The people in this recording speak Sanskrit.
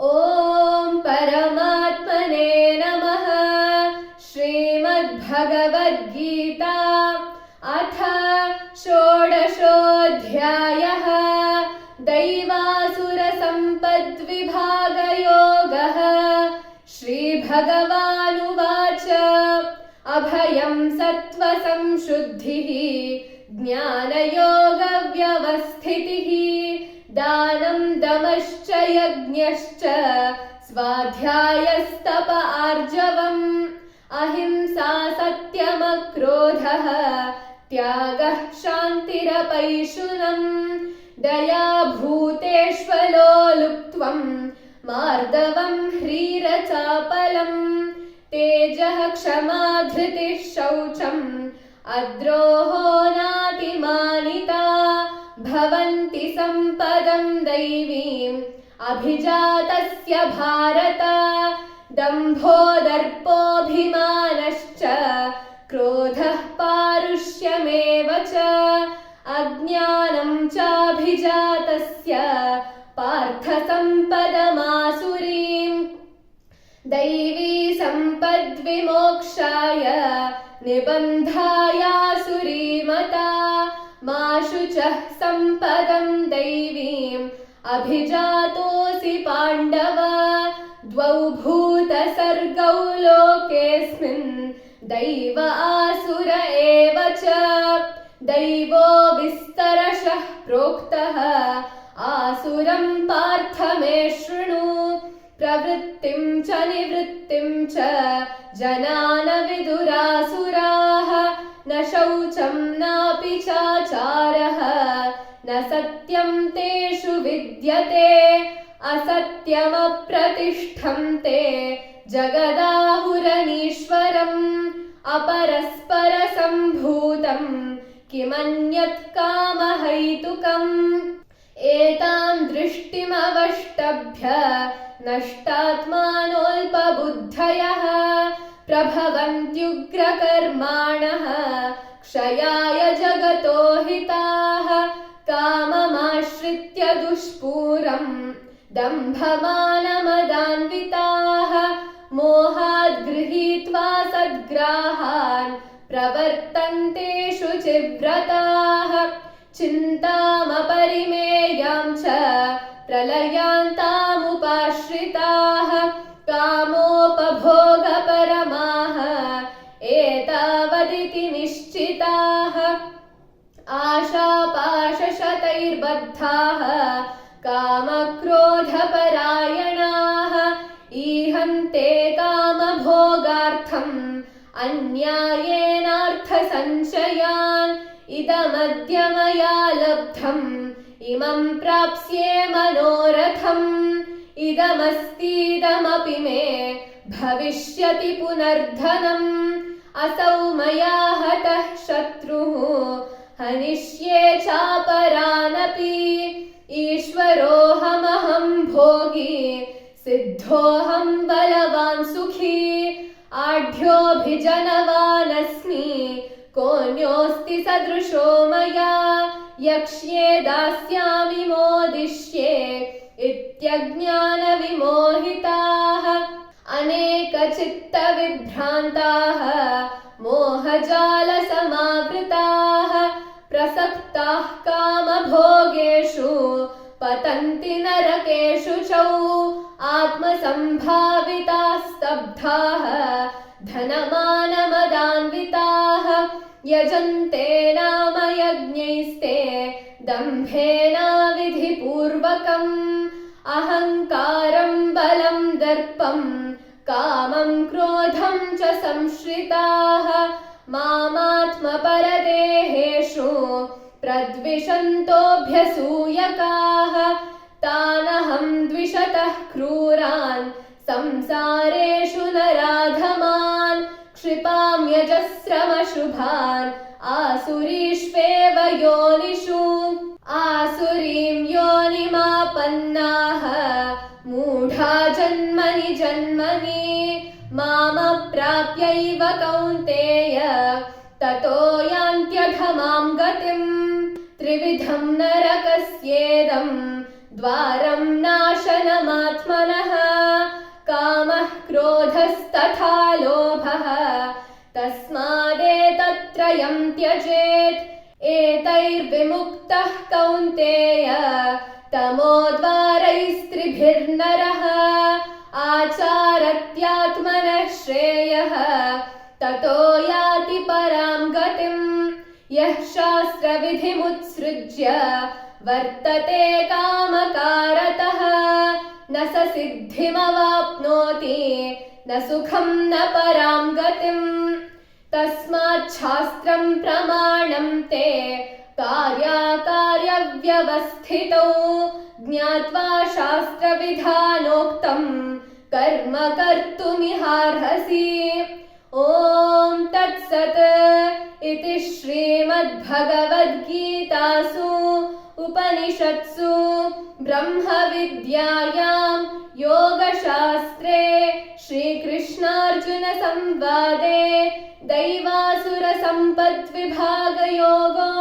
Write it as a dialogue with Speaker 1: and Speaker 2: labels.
Speaker 1: ॐ परमात्मने नमः। श्रीमद्भगवद्गीता अथ षोडशोऽध्यायः। दैवासुरसम्पद्विभागयोगः। श्रीभगवानुवाच। अभयं सत्त्वसंशुद्धिः ज्ञानयोगव्यवस्थितिः दानं दमश्च यज्ञश्च स्वाध्यायस्तप आर्जवम्। अहिंसा सत्यमक्रोधः, त्यागः शान्तिरपैशुनम्। दया भूतेष्वलोलुप्त्वम् मार्दवम् ह्रीरचापलम्। तेजः क्षमा धृतिः शौचम्, अद्रोहो नातिमानिता भवन्ति सम्पदम् दैवीम् अभिजातस्य भारत। दम्भो दर्पोऽभिमानश्च क्रोधः पारुष्यमेव च। अज्ञानम् चाभिजातस्य पार्थसम्पदमासुरीम्। दैवी सम्पद्विमोक्षाय निबन्धायासुरीमता। मा शुचः सम्पदम् दैवीम्। अभिजातोऽसि पाण्डव। द्वौ भूतसर्गौ लोकेऽस्मिन्। दैव आसुर एव च। दैवो विस्तरशः प्रोक्तः। आसुरम् पार्थ मे शृणु। प्रवृत्तिम् च निवृत्तिम् च। जनान विदुरासुराः शौचम् नापि चाचारः। न सत्यम् तेषु विद्यते असत्यमप्रतिष्ठम् ते। जगदाहुरनीश्वरम् अपरस्परसम्भूतम् किमन्यत् कामहैतुकम्। एताम् दृष्टिमवष्टभ्य नष्टात्मानोऽल्पबुद्धयः प्रभवन्त्युग्रकर्माणः क्षयाय जगतो हिताः काममाश्रित्य दुष्पूरम् दम्भमानमदान्विताः मोहाद् गृहीत्वा सद्ग्राहान् प्रवर्तन्ते शुचिव्रताः चिन्तामपरिमेयाम् च प्रलयान्तामुपाश्रिताः कामक्रोधपरायणाः। ईहन्ते कामभोगार्थम्। अन्यायेनार्थसञ्चयान् इदमद्य मया लब्धम्। इमम् प्राप्स्ये मनोरथम्। इदमस्तीदमपि मे। भविष्यति पुनर्धनम् बलवान् सुखी आढ्योऽभिजनवानस्मि कोऽन्योऽस्ति सदृशो मया यक्ष्ये दास्यामि मोदिष्ये इत्यज्ञानविमोहिताः अनेकचित्तविभ्रान्ताः मोहजालसमावृताः प्रसक्ताः कामभोगेषु पतन्ति नरकेषु चौ आत्मसम्भाविताः स्तब्धाः धनमानमदान्विताः यजन्ते नाम यज्ञैस्ते दम्भेनाविधिपूर्वकम् अहङ्कारम् बलम् दर्पम् कामम् क्रोधम् च संश्रिताः। मामात्मपरदेहेषु प्रद्विषन्तोऽभ्यसूयकाः तानहम् द्विषतः क्रूरान् संसारेषु नराधमान् क्षिपाम्यजस्रमशुभान् आसुरीष्वेव योनिषु आसुरीं योनिमापन्नाः मूढा जन्मनि जन्मनि मामप्राप्यैव कौन्तेय। ततो यान्त्यधमाम् गतिम् त्रिविधम् नरकस्येदम् द्वारम् नाशनमात् प्रमाणमत्यात्मनः कामः क्रोधस्तथा लोभः। तस्मादेतत्त्रयं त्यजेत्। एतैर्विमुक्तः कौन्तेय। तमोद्वारैस्त्रिभिर्नरः आचारत्यात्मनः श्रेयः। ततो याति परां गतिम्। यः शास्त्रविधिमुत्सृज्य। वर्तते कामकारतः। न स सिद्धिमवाप्नोति न सुखं न परां गतिम्। तस्माच्छास्त्रं प्रमाणं ते कार्याकार्यव्यवस्थितौ ज्ञात्वा शास्त्रविधानोक्तं कर्म कर्तुमिहार्हसि। ॐ तत्सत् इति श्रीमद्भगवद्गीतासु उपनिषत्सु ब्रह्मविद्यायां योगशास्त्रे श्रीकृष्णार्जुनसंवादे दैवासुरसम्पद्विभागयोगो